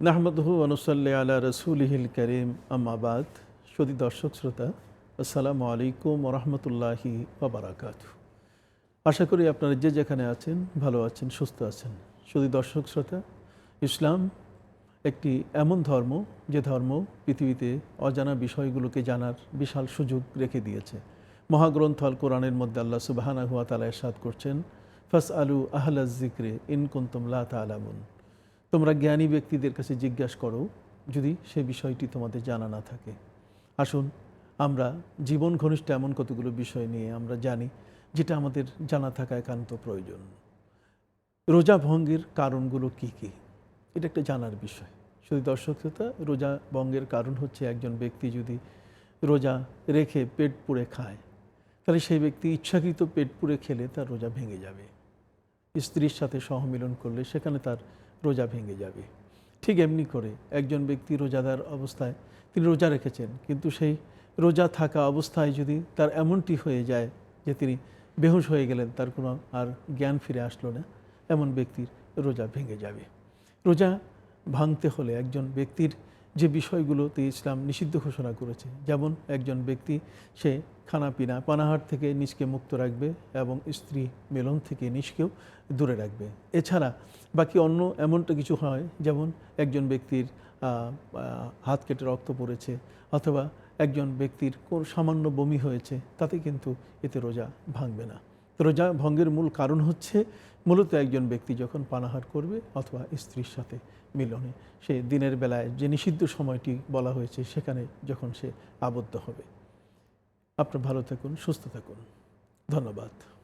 নাহমদহু অনুসল্লি আলা রসুলহিল করিম আম্মাবাদ সদি দর্শক, শ্রোতা, আসসালামু আলাইকুম রহমতুল্লাহি বারাকাত আশা করি আপনারা যে যেখানে আছেন, ভালো আছেন, সুস্থ আছেন। শুধু দর্শক, শ্রোতা, ইসলাম একটি এমন ধর্ম, যে ধর্ম পৃথিবীতে অজানা বিষয়গুলোকে জানার বিশাল সুযোগ রেখে দিয়েছে। মহাগ্রন্থ আল কোরআনের মধ্যে আল্লাহ সুবাহানা হুয়া তালা এরশাদ করছেন ফাস আলু জিক্রে ইনকুন্তম লা তালামুন তোমরা জ্ঞানী ব্যক্তিদের কাছে জিজ্ঞাসা করো যদি সে বিষয়টি তোমাদের জানা না থাকে। আসুন, আমরা জীবন ঘনিষ্ঠ এমন কতগুলো বিষয় নিয়ে আমরা জানি যেটা আমাদের জানা থাকা একান্ত প্রয়োজন। রোজা ভঙ্গের কারণগুলো কি কি? এটা একটা জানার বিষয়। শুধু দর্শক শ্রোতা, রোজা ভঙ্গের কারণ হচ্ছে একজন ব্যক্তি যদি রোজা রেখে পেট পুড়ে খায়, তাহলে সেই ব্যক্তি ইচ্ছাকৃত পেট পুড়ে খেলে তার রোজা ভেঙে যাবে। স্ত্রীর সাথে সহমিলন করলে সেখানে তার রোজা ভেঙে যাবে। ঠিক এমনি করে একজন ব্যক্তি রোজাদার অবস্থায় তিনি রোজা রেখেছেন, কিন্তু সেই রোজা থাকা অবস্থায় যদি তার এমনটি হয়ে যায় যে তিনি বেহুশ হয়ে গেলেন, তার কোনো আর জ্ঞান ফিরে আসলো না, এমন ব্যক্তির রোজা ভেঙে যাবে। রোজা ভাঙতে হলে একজন ব্যক্তির যে বিষয়গুলোতে ইসলাম নিষিদ্ধ ঘোষণা করেছে যেমন একজন ব্যক্তি, সে খানাপিনা পানাহার থেকে নিজকে মুক্ত রাখবে এবং স্ত্রী মেলন থেকে নিজকেও দূরে রাখবে। এছাড়া বাকি অন্য এমনটা কিছু হয়, যেমন একজন ব্যক্তির হাত কেটে রক্ত পড়েছে অথবা একজন ব্যক্তির সামান্য বমি হয়েছে, তাতে কিন্তু এতে রোজা ভাঙবে না। রোজা ভঙ্গের মূল কারণ হচ্ছে মূলত একজন ব্যক্তি যখন পানাহার করবে অথবা স্ত্রীর সাথে মিলনে, সে দিনের বেলায় যে নিষিদ্ধ সময়টি বলা হয়েছে সেখানে যখন সে আবদ্ধ হবে। আপনার ভালো থাকুন, সুস্থ থাকুন। ধন্যবাদ।